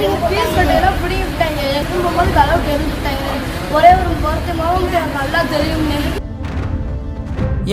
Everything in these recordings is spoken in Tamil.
பிடிங்கி விட்டாங்க போகும்போது கலவு தெரிஞ்சுட்டாங்க ஒரே ஒரு எனக்கு நல்லா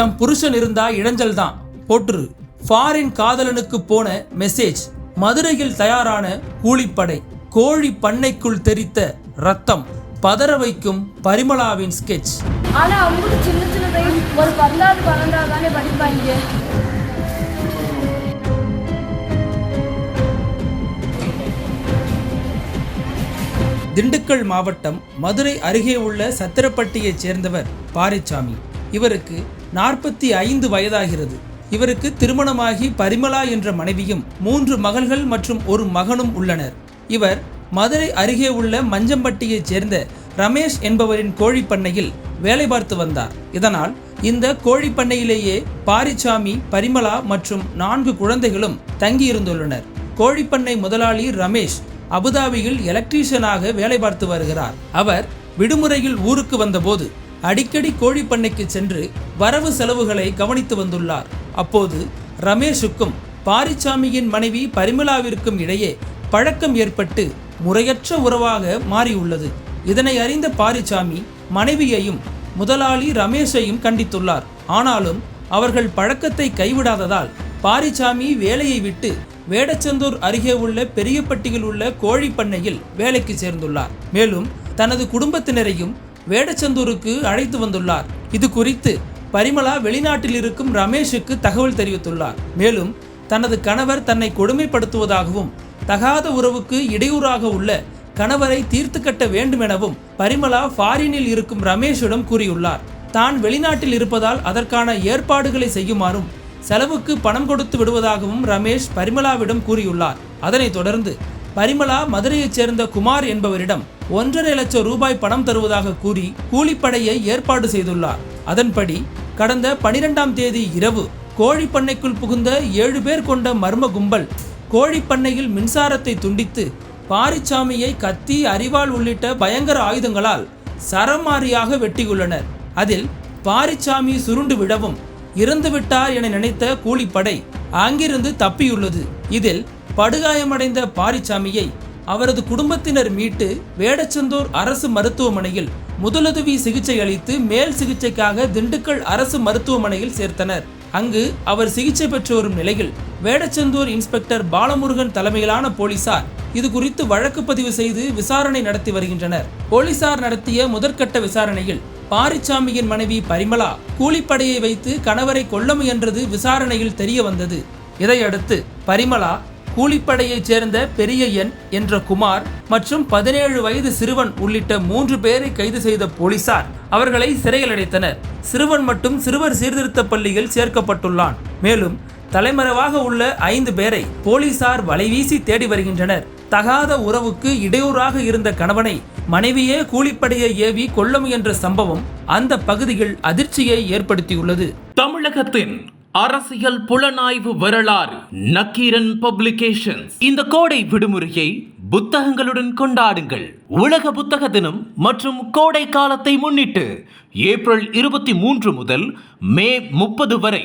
என் புருஷன் இருந்தா இடைஞ்சல் தான். போட்டுரு. ஃபாரின் காதலனுக்கு போன மெசேஜ் மதுரையில் தயாரான கூலிப்படை. கோழி பண்ணைக்குள் தெரித்த ரத்தம். பதற வைக்கும் பரிமளாவின் ஸ்கெட்ச் ஆனா அவங்களுக்கு சின்ன சின்ன ஒரு பத்தாவது பன்னெண்டாவது தானே படிப்பாங்க. திண்டுக்கல் மாவட்டம் மதுரை அருகே உள்ள சத்திரப்பட்டியைச் சேர்ந்தவர் பாரிச்சாமி. இவருக்கு நாற்பத்தி ஐந்து வயதாகிறது. இவருக்கு திருமணமாகி பரிமளா என்ற மனைவியும் மூன்று மகள்கள் மற்றும் ஒரு மகனும் உள்ளனர். இவர் மதுரை அருகே உள்ள மஞ்சம்பட்டியைச் சேர்ந்த ரமேஷ் என்பவரின் கோழி பண்ணையில் வேலை பார்த்து வந்தார். இதனால் இந்த கோழி பண்ணையிலேயே பாரிச்சாமி பரிமளா மற்றும் நான்கு குழந்தைகளும் தங்கியிருந்துள்ளனர். கோழிப்பண்ணை முதலாளி ரமேஷ் அபுதாபியில் எலக்ட்ரீஷியனாக வேலை பார்த்து வருகிறார். அவர் விடுமுறையில் ஊருக்கு வந்தபோது அடிக்கடி கோழி பண்ணைக்கு சென்று வரவு செலவுகளை கவனித்து வந்துள்ளார். அப்போது ரமேஷுக்கும் பாரிச்சாமியின் மனைவி பரிமலாவிற்கும் இடையே பழக்கம் ஏற்பட்டு முறையற்ற உறவாக மாறியுள்ளது. இதனை அறிந்த பாரிச்சாமி மனைவியையும் முதலாளி ரமேஷையும் கண்டித்துள்ளார். ஆனாலும் அவர்கள் பழக்கத்தை கைவிடாததால் பாரிச்சாமி வேலையை விட்டு வேடச்சந்தூர் அருகே உள்ள பெரியப்பட்டியில் உள்ள கோழி பண்ணையில் வேலைக்கு சேர்ந்துள்ளார். மேலும் தனது குடும்பத்தினரையும் வேடச்சந்தூருக்கு அழைத்து வந்துள்ளார். இது குறித்து பரிமலா வெளிநாட்டில் இருக்கும் ரமேஷுக்கு தகவல் தெரிவித்துள்ளார். மேலும் தனது கணவர் தன்னை கொடுமைப்படுத்துவதாகவும் தகாத உறவுக்கு இடையூறாக உள்ள கணவரை தீர்த்து கட்ட வேண்டுமெனவும் பரிமலா ஃபாரினில் இருக்கும் ரமேஷிடம் கூறியுள்ளார். தான் வெளிநாட்டில் இருப்பதால் அதற்கான ஏற்பாடுகளை செய்யுமாறும் செலவுக்கு பணம் கொடுத்து விடுவதாகவும் ரமேஷ் பரிமளாவிடம் கூறியுள்ளார். அதனைத் தொடர்ந்து பரிமளா மதுரையைச் சேர்ந்த குமார் என்பவரிடம் ஒன்றரை லட்சம் ரூபாய் பணம் தருவதாக கூறி கூலிப்படையை ஏற்பாடு செய்துள்ளார். அதன்படி கடந்த பனிரெண்டாம் தேதி இரவு கோழிப்பண்ணைக்குள் புகுந்த ஏழு பேர் கொண்ட மர்ம கும்பல் கோழிப்பண்ணையில் மின்சாரத்தை துண்டித்து பாரிச்சாமியை கத்தி அரிவாள் உள்ளிட்ட பயங்கர ஆயுதங்களால் சரமாரியாக வெட்டியுள்ளனர். அதில் பாரிச்சாமி சுருண்டு விடவும் இறந்துவிட்டார் என நினைத்த கூலிப்படை அங்கிருந்து தப்பியுள்ளது. இதில் படுகாயமடைந்த பாரிச்சாமியை அவரது குடும்பத்தினர் மீட்டு வேடச்சந்தூர் அரசு மருத்துவமனையில் முதலுதவி சிகிச்சை அளித்து மேல் சிகிச்சைக்காக திண்டுக்கல் அரசு மருத்துவமனையில் சேர்த்தனர். அங்கு அவர் சிகிச்சை பெற்று வரும் நிலையில் வேடச்சந்தூர் இன்ஸ்பெக்டர் பாலமுருகன் தலைமையிலான போலீசார் இது குறித்து வழக்கு பதிவு செய்து விசாரணை நடத்தி வருகின்றனர். போலீசார் நடத்திய முதற்கட்ட விசாரணையில் பாரிச்சாமியின் மனைவி பரிமளா கூலிப்படையை வைத்து கணவரை கொல்ல முயன்றது விசாரணையில் தெரிய வந்தது இதையடுத்து பரிமளா கூலிப்படையைச் சேர்ந்த பெரியய்யன் என்ற குமார் மற்றும் பதினேழு வயது சிறுவன் உள்ளிட்ட மூன்று பேரை கைது செய்த போலீசார் அவர்களை சிறையில் அடைத்தனர். சிறுவன் மட்டும் சிறுவர் சீர்திருத்த பள்ளியில் சேர்க்கப்பட்டுள்ளான். மேலும் தலைமறைவாக உள்ள ஐந்து பேரை போலீசார் வலைவீசி தேடி வருகின்றனர். தகாத உறவுக்கு இடையூறாக இருந்த கணவனை மனைவியே கூலிப்படையை ஏவி கொல்ல முயன்ற சம்பவம் அந்த பகுதியில் அதிர்ச்சியை ஏற்படுத்தியுள்ளது. தமிழகத்தின் அரசியல் புலனாய்வு வரலாறு நக்கீரன் பப்ளிகேஷன்ஸ். இந்த கோடை விடுமுறையை புத்தகங்களுடன் கொண்டாடுங்கள். உலக புத்தக தினம் மற்றும் கோடை காலத்தை முன்னிட்டு ஏப்ரல் இருபத்தி மூன்று முதல் மே முப்பது வரை